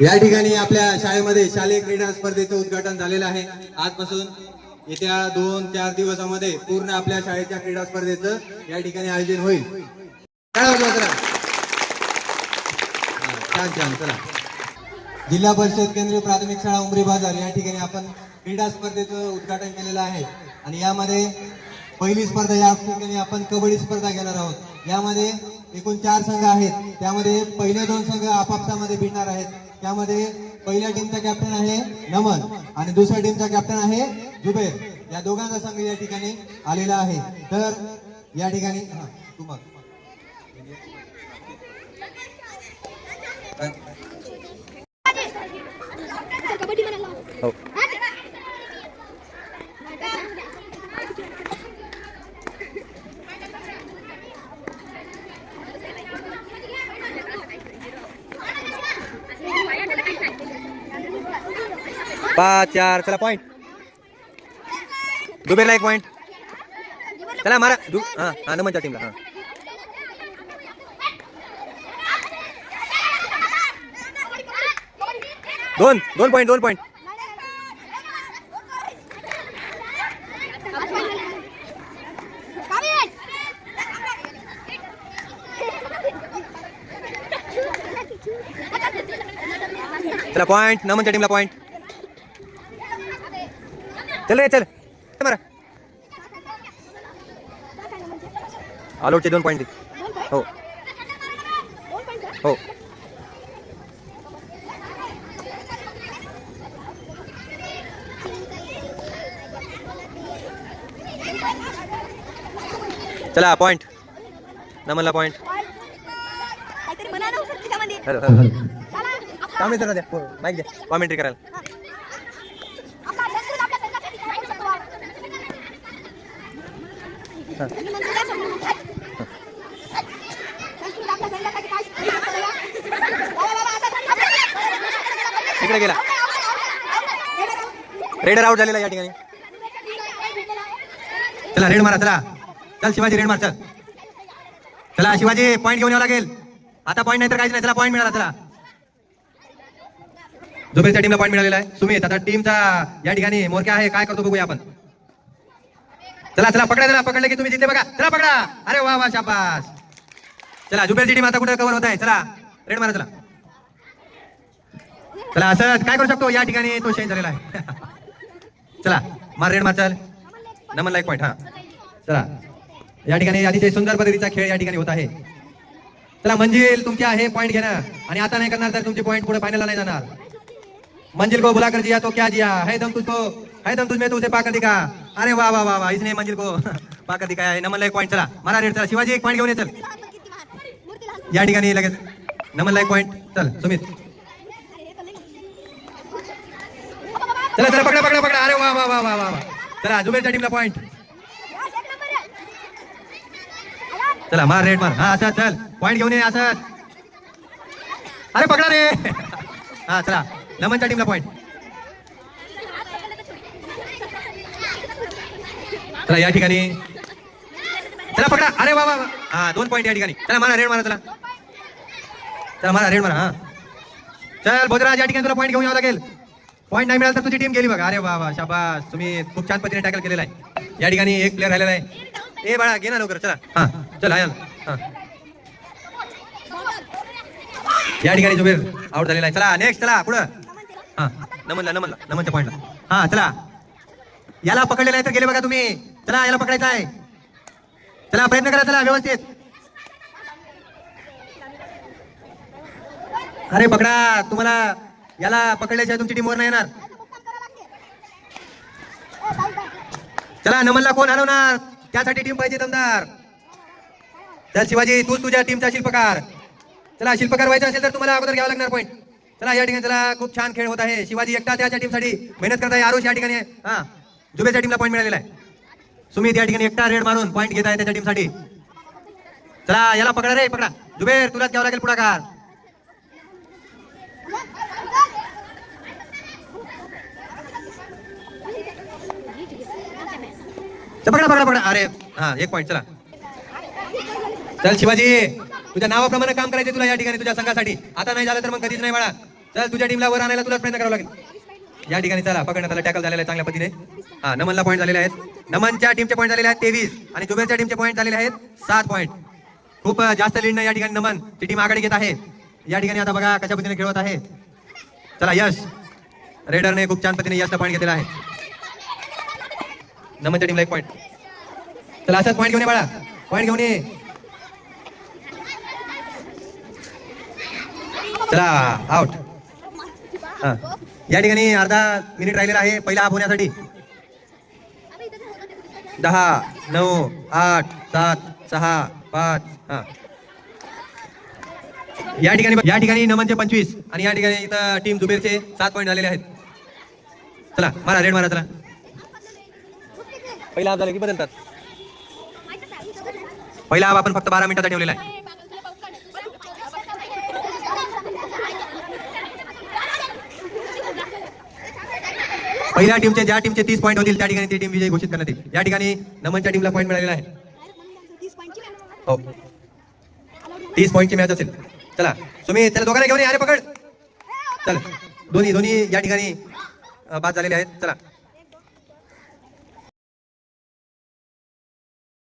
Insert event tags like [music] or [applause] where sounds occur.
या ठिकाणी आपल्या शाळेमध्ये शालेय क्रीडा स्पर्धेचं उद्घाटन झालेलं आहे. आजपासून येत्या दोन चार दिवसामध्ये पूर्ण आपल्या शाळेच्या क्रीडा स्पर्धेचं या ठिकाणी आयोजन होईल. छान छान चला जिल्हा परिषद केंद्रीय प्राथमिक शाळा उमरी बाजार या ठिकाणी आपण क्रीडा स्पर्धेचं उद्घाटन केलेलं आहे. आणि यामध्ये पहिली स्पर्धा या ठिकाणी आपण कबड्डी स्पर्धा घेणार आहोत. यामध्ये एकूण चार संघ आहेत. त्यामध्ये पहिले दोन संघ आपापसामध्ये भिडणार आहेत. त्यामध्ये पहिल्या टीमचा कॅप्टन आहे नमन आणि दुसऱ्या टीमचा कॅप्टन आहे जुबेर. या दोघांचा संघ या ठिकाणी आलेला आहे. तर या ठिकाणी हा, तुम्हाला. हो. पाच चार चला पॉईंट दुबेरला एक पॉईंट चला मारा. दु हां हां नमनच्या टीमला हां. दोन दोन पॉईंट दोन पॉईंट चला पॉईंट नमनच्या टीमला पॉईंट चल रे चल. मारा. आलोटचे दोन पॉईंट हो. हो. चला पॉईंट नमनला पॉईंट हॅलो. हॅलो चला, द्या माईक द्या. कॉमेंट्री करायला. आपला इकडे गेला. रेडर आउट झालेला या ठिकाणी. चला रेड मारा चला. चल शिवाजी रेड मार चल चला शिवाजी पॉईंट घेऊन यावं लागेल. आता पॉईंट नाही तर काहीच नाही. चला पॉईंट मिळाला चला. जुबेरच्या टीमला पॉईंट मिळालेला आहे सुमित आता टीमचा या ठिकाणी मोरक्या आहे काय करतो बघूया आपण. चला चला पकडा चला पकडले की तुम्ही तिथे बघा. चला पकडा. अरे वा वा शाबास. चला जुबेरची टीम आता कुठे कव्हर होत आहे? चला रेड मारा चला. चला असं काय करू शकतो? या ठिकाणी तो शेन झालेला आहे. [laughs] चला मार रेड मार चल. नमन लाईक पॉईंट हा. चला. या ठिकाणी अतिशय सुंदर पद्धतीचा खेळ या ठिकाणी होत आहे. चला मंजिल तुमची आहे पॉईंट घेणं. आणि आता नाही करणार तर तुमची पॉईंट पुढे फायनलला नाही जाणार. मंजिल को बुलाकर दिया तो क्या दिया है दम तुझको है दम तुझमें तो उसे पाकर दिखा। अरे वाह वाह वाह वाह इसने मंजिल को [laughs] पाकर दिखाया। नमन पॉईंट चला। मारा रेड चला। शिवाजी एक पॉईंट घेऊन ये चल। या ठिकाणी लगेच। नमन एक पॉईंट चल सुमित। चला चला पकडा पकडा पकडा। अरे वा वा वा वा वा चला जुबेरच्या टीमला पॉईंट चला मार रेड मार। हा असं चल। पॉईंट घेऊन ये असं अरे पकडा रे। [laughs] हा चला। नमनच्या टीमला पॉईंट चला या ठिकाणी. चला पकडा. अरे वा हा दोन पॉईंट या ठिकाणी. चला मारा रेड मारा चला. चला मारा रेड मारा हा. चल भोजराज या ठिकाणी तुला पॉईंट घेऊन यावं लागेल. पॉईंट नाही मिळाला तर तुझी टीम गेली बघा. अरे वा शाबास. तुम्ही खूप छान पद्धतीने टॅकल केलेला आहे. या ठिकाणी एक प्लेअर राहिलेला आहे. ए बाळा घे ना लवकर. चला. हा चला या हा. या ठिकाणी जुबेर आउट झालेला आहे. चला नेक्स्ट चला पुढं. हा. नमनला नमनला नमनच्या पॉईंटला हा चला. याला पकडलेला आहे तर गेले बघा तुम्ही. चला याला पकडायचं आहे. चला प्रयत्न करा चला व्यवस्थित. अरे पकडा. तुम्हाला याला पकडल्याशिवाय तुमची टीम वर नाही येणार. चला नमनला कोण हलवणार त्यासाठी टीम पाहिजे दमदार. चल शिवाजी तूच तुझ्या टीमचा शिल्पकार. चला शिल्पकार व्हायचा असेल तर तुम्हाला अगोदर घ्यावं लागणार पॉईंट चला या ठिकाणी चला खूप छान खेळ होत आहे. शिवाजी एकटा त्याच्या टीमसाठी मेहनत करत आहे. आरुष या ठिकाणी हा जुबेच्या टीमला पॉईंट मिळालेला आहे. सुमित या ठिकाणी एकटा रेड मारून पॉईंट घेत आहे त्याच्या टीमसाठी चला याला पकडा रे पकडा. जुबेर तुलाच घ्यावं लागेल पुढाकार. पकडा पकडा पकडा. अरे हा एक पॉईंट चला. चल शिवाजी तुझ्या नावाप्रमाणे काम करायचे तुला या ठिकाणी तुझ्या संघासाठी. आता नाही झालं तर मग कधीच नाही बाळा. चल तुझ्या टीमला वर आणायला तुलाच प्रयत्न करावा लागेल. या ठिकाणी चला पकडण्यात आला टॅकल झालेला आहे चांगल्या पद्धतीने. हा नमनला पॉईंट झालेले आहेत. नमनच्या टीमचे पॉईंट झालेले आहेत तेवीस आणि जुबेरच्या टीमचे पॉईंट झालेले आहेत सात पॉईंट खूप जास्त लीड नाही या ठिकाणी नमन. ती टीम आघाडी घेत आहे. या ठिकाणी आता बघा कशा पद्धतीने खेळत आहे. चला यश. रेडरने खूप छान पद्धतीने यशला पॉईंट घेतलेला आहे. नमनच्या टीमला एक पॉईंट चला असंच पॉईंट घेऊन ये बाळा. पॉईंट घेऊन ये. चला आउट या ठिकाणी अर्धा मिनिट राहिलेला आहे. पहिला हाफ होण्यासाठी. दहा नऊ आठ सात सहा पाच हा. या ठिकाणी या ठिकाणी नमनचे पंचवीस आणि या ठिकाणी इथं टीम जुबेरचे सात पॉईंट झालेले आहेत. चला मारा रेड मारा चला. पहिला हाफ झाला की बदलतात. पहिला हाफ आपण फक्त बारा मिनिटाचा ठेवलेला आहे. पहिल्या टीमचे ज्या टीमचे तीस पॉईंट होतील त्या ठिकाणी ती टीम विजय घोषित करण्यात येईल. या ठिकाणी नमनच्या टीमला पॉईंट मिळालेला आहे. हो. तीस पॉईंटची मॅच असेल. चला. तुम्ही त्याला दोघांना घेऊन या. अरे पकड. चल. दोन्ही दोन्ही या ठिकाणी बाद झालेले आहेत. चला.